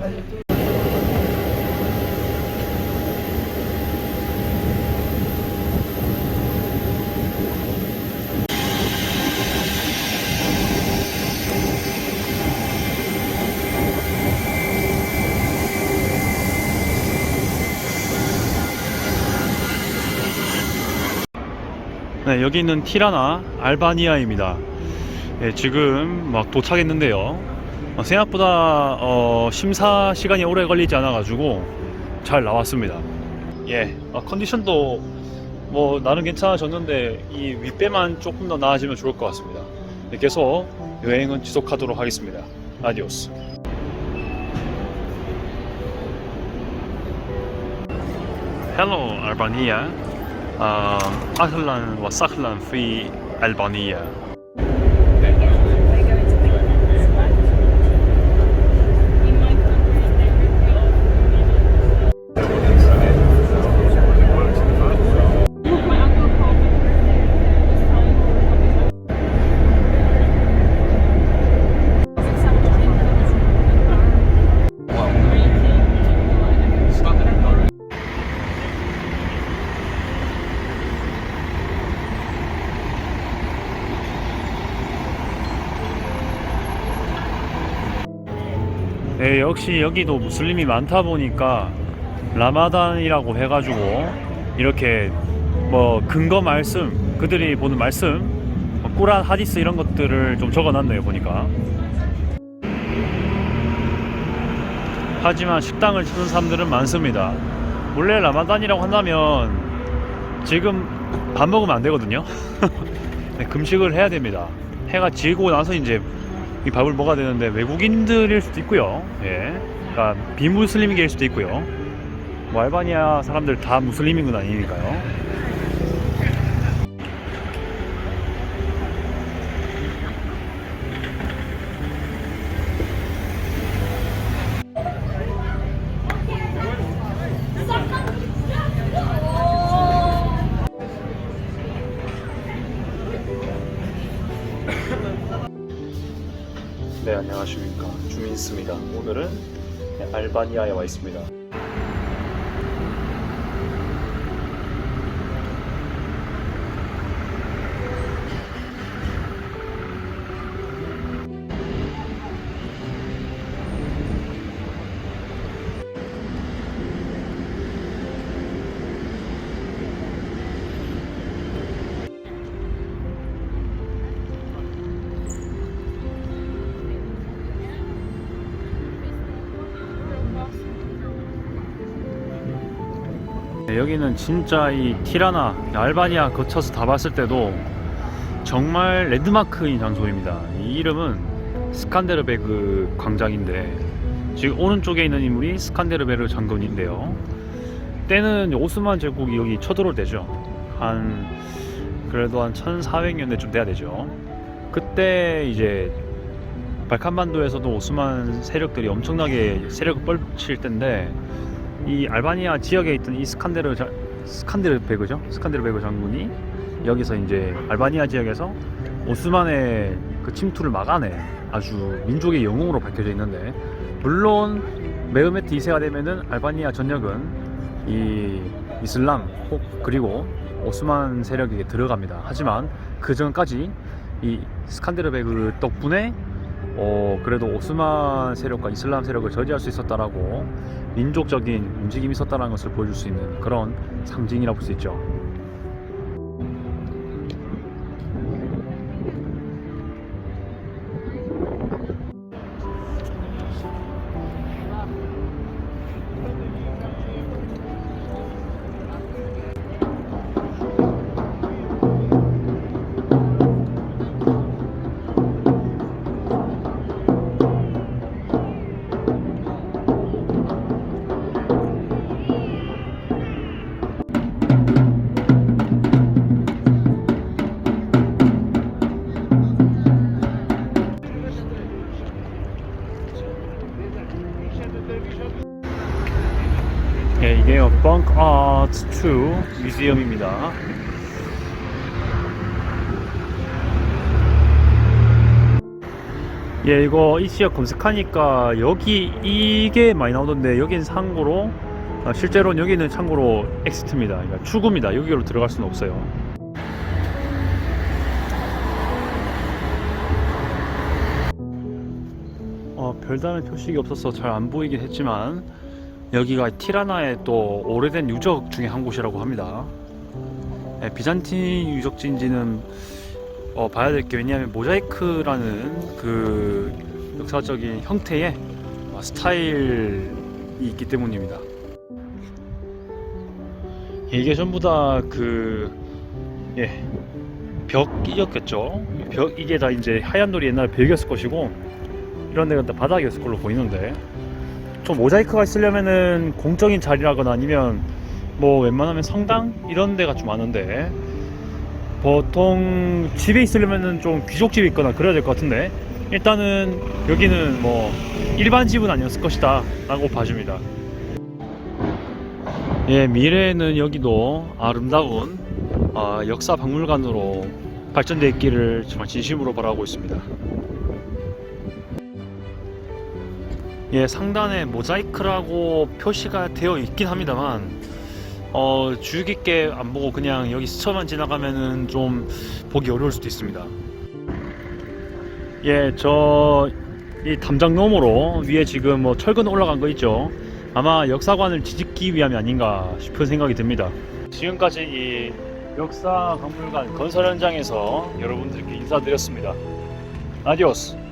Thank you. 네, 여기 있는 티라나 알바니아입니다. 예, 지금 막 도착했는데요. 어, 생각보다 어, 심사 시간이 오래 걸리지 않아가지고 잘 나왔습니다. 예, 어, 컨디션도 뭐 나는 괜찮아졌는데 이 윗배만 조금 더 나아지면 좋을 것 같습니다. 네, 계속 여행은 지속하도록 하겠습니다. 아디오스. Hello, Albania. آه، أهلا وسهلا في ألبانيا 네, 역시 여기도 무슬림이 많다 보니까 라마단이라고 해가지고 이렇게 뭐 근거 말씀 그들이 보는 말씀 뭐 꾸란 하디스 이런 것들을 좀 적어놨네요 보니까. 하지만 식당을 찾는 사람들은 많습니다. 원래 라마단이라고 한다면 지금 밥 먹으면 안 되거든요. 네, 금식을 해야 됩니다. 해가 지고 나서 이제 이 밥을 먹어야 되는데 외국인들일 수도 있고요. 예. 그러니까 비무슬림계일 수도 있고요. 뭐 알바니아 사람들 다 무슬림인 건 아니니까요. 네, 안녕하십니까. 주민스입니다. 오늘은 네, 알바니아에 와 있습니다. 여기는 진짜 이 티라나, 알바니아 거쳐서 다 봤을 때도 정말 랜드마크인 장소입니다. 이 이름은 스칸데르베그 광장인데 지금 오른쪽에 있는 인물이 스칸데르베르 장군인데요. 때는 오스만 제국이 여기 쳐들어올 때죠. 한 그래도 한 1400년대쯤 돼야 되죠. 그때 이제 발칸반도에서도 오스만 세력들이 엄청나게 세력을 뻘칠 때인데 이 알바니아 지역에 있던 이 스칸데르 자, 스칸데르베그죠? 스칸데르베그 장군이 여기서 이제 알바니아 지역에서 오스만의 그 침투를 막아내 아주 민족의 영웅으로 밝혀져 있는데 물론 메흐메트 2세가 되면은 알바니아 전역은 이 이슬람 혹 그리고 오스만 세력에게 들어갑니다. 하지만 그 전까지 이 스칸데르베그 덕분에 어 그래도 오스만 세력과 이슬람 세력을 저지할 수 있었다라고 민족적인 움직임이 있었다는 것을 보여줄 수 있는 그런 상징이라 볼수 있죠. 벙크 아트 2 뮤지엄입니다. 예, 이거 이 지역 검색하니까 여기 이게 많이 나오던데 여긴 상고로 아, 실제로는 여기는 참고로 엑스트입니다. 그러니까 출구입니다. 여기로 들어갈 수는 없어요. 어, 별다른 표식이 없어서 잘 안 보이긴 했지만 여기가 티라나의 또 오래된 유적 중에 한 곳이라고 합니다. 예, 비잔틴 유적지인지는 어, 봐야 될 게 왜냐하면 모자이크라는 그 역사적인 형태의 어, 스타일이 있기 때문입니다. 이게 전부 다그 예, 벽이었겠죠. 벽 이게 다 이제 하얀 돌이 옛날에 벽이었을 것이고 이런 데가 다 바닥이었을 걸로 보이는데 좀 모자이크가 있으려면은 공적인 자리라거나 아니면 뭐 웬만하면 성당? 이런 데가 좀 많은데 보통 집에 있으려면은 좀 귀족집에 있거나 그래야 될 것 같은데 일단은 여기는 뭐 일반 집은 아니었을 것이다 라고 봐줍니다. 예 미래에는 여기도 아름다운 아, 역사 박물관으로 발전돼 있기를 정말 진심으로 바라고 있습니다 예 상단에 모자이크라고 표시가 되어 있긴 합니다만 어, 주의 깊게 안 보고 그냥 여기 스쳐만 지나가면은 좀 보기 어려울 수도 있습니다. 예, 저 이 담장 너머로 위에 지금 뭐 철근 올라간 거 있죠. 아마 역사관을 뒤집기 위함이 아닌가 싶은 생각이 듭니다. 지금까지 이 역사 박물관 건설 현장에서 여러분들께 인사드렸습니다. 아디오스.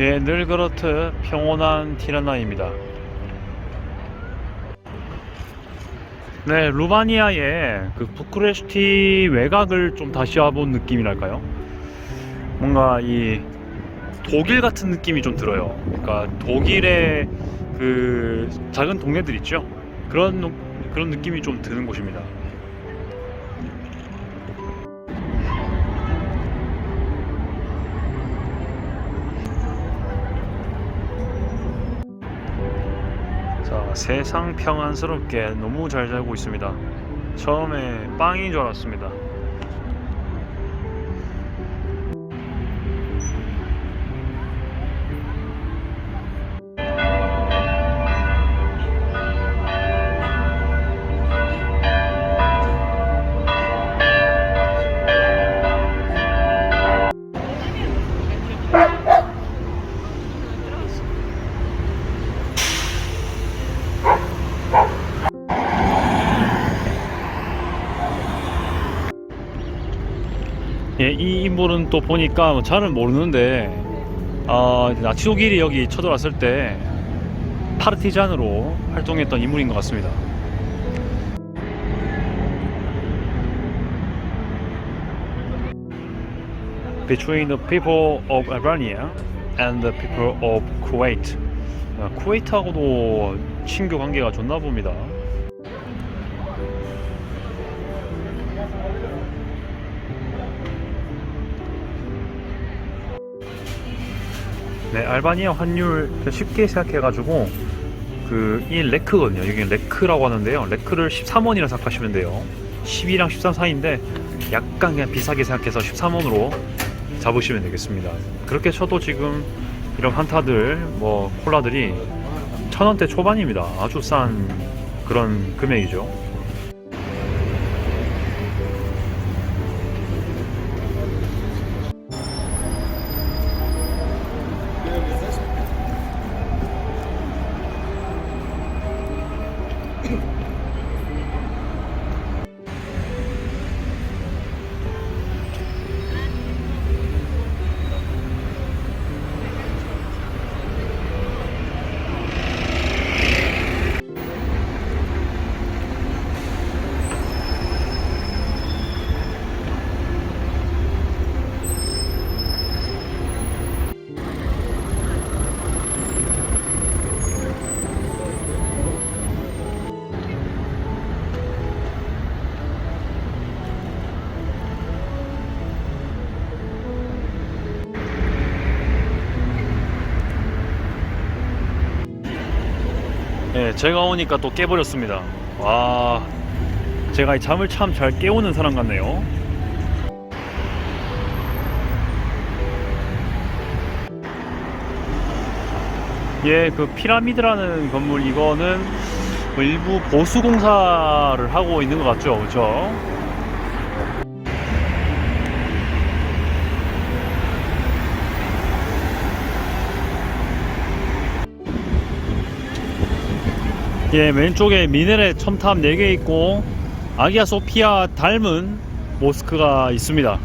예, 늘 그렇듯 평온한 티라나입니다. 네, 루마니아의 그 부쿠레슈티 외곽을 좀 다시 와본 느낌이랄까요? 뭔가 이 독일 같은 느낌이 좀 들어요. 그러니까 독일의 그 작은 동네들 있죠? 그런 노- 그런 느낌이 좀 드는 곳입니다. 세상 평안스럽게 너무 잘 살고 있습니다. 처음에 빵인 줄 알았습니다. 예, 이 인물은 또 보니까 뭐 잘은 모르는데 아, 나치 독일이 여기 쳐들어왔을 때 파르티잔으로 활동했던 인물인 것 같습니다. Between the people of Albania and the people of Kuwait. 아, 쿠웨이트하고도 친교 관계가 좋나 봅니다. 네, 알바니아 환율 쉽게 생각해가지고 그이 레크거든요. 여기 레크라고 하는데요. 레크를 13원이라 생각하시면 돼요. 12랑 13 사이인데 약간 그냥 비싸게 생각해서 13원으로 잡으시면 되겠습니다. 그렇게 쳐도 지금 이런 한타들 뭐 콜라들이 천 원대 초반입니다. 아주 싼 그런 금액이죠. 예, 제가 오니까 또 깨버렸습니다. 와, 제가 이 잠을 참 잘 깨우는 사람 같네요. 예, 그 피라미드라는 건물 이거는 뭐 일부 보수 공사를 하고 있는 것 같죠, 그렇죠? 예, 왼쪽에 미네랄 첨탑 4개 있고 아기야 소피아 닮은 모스크가 있습니다.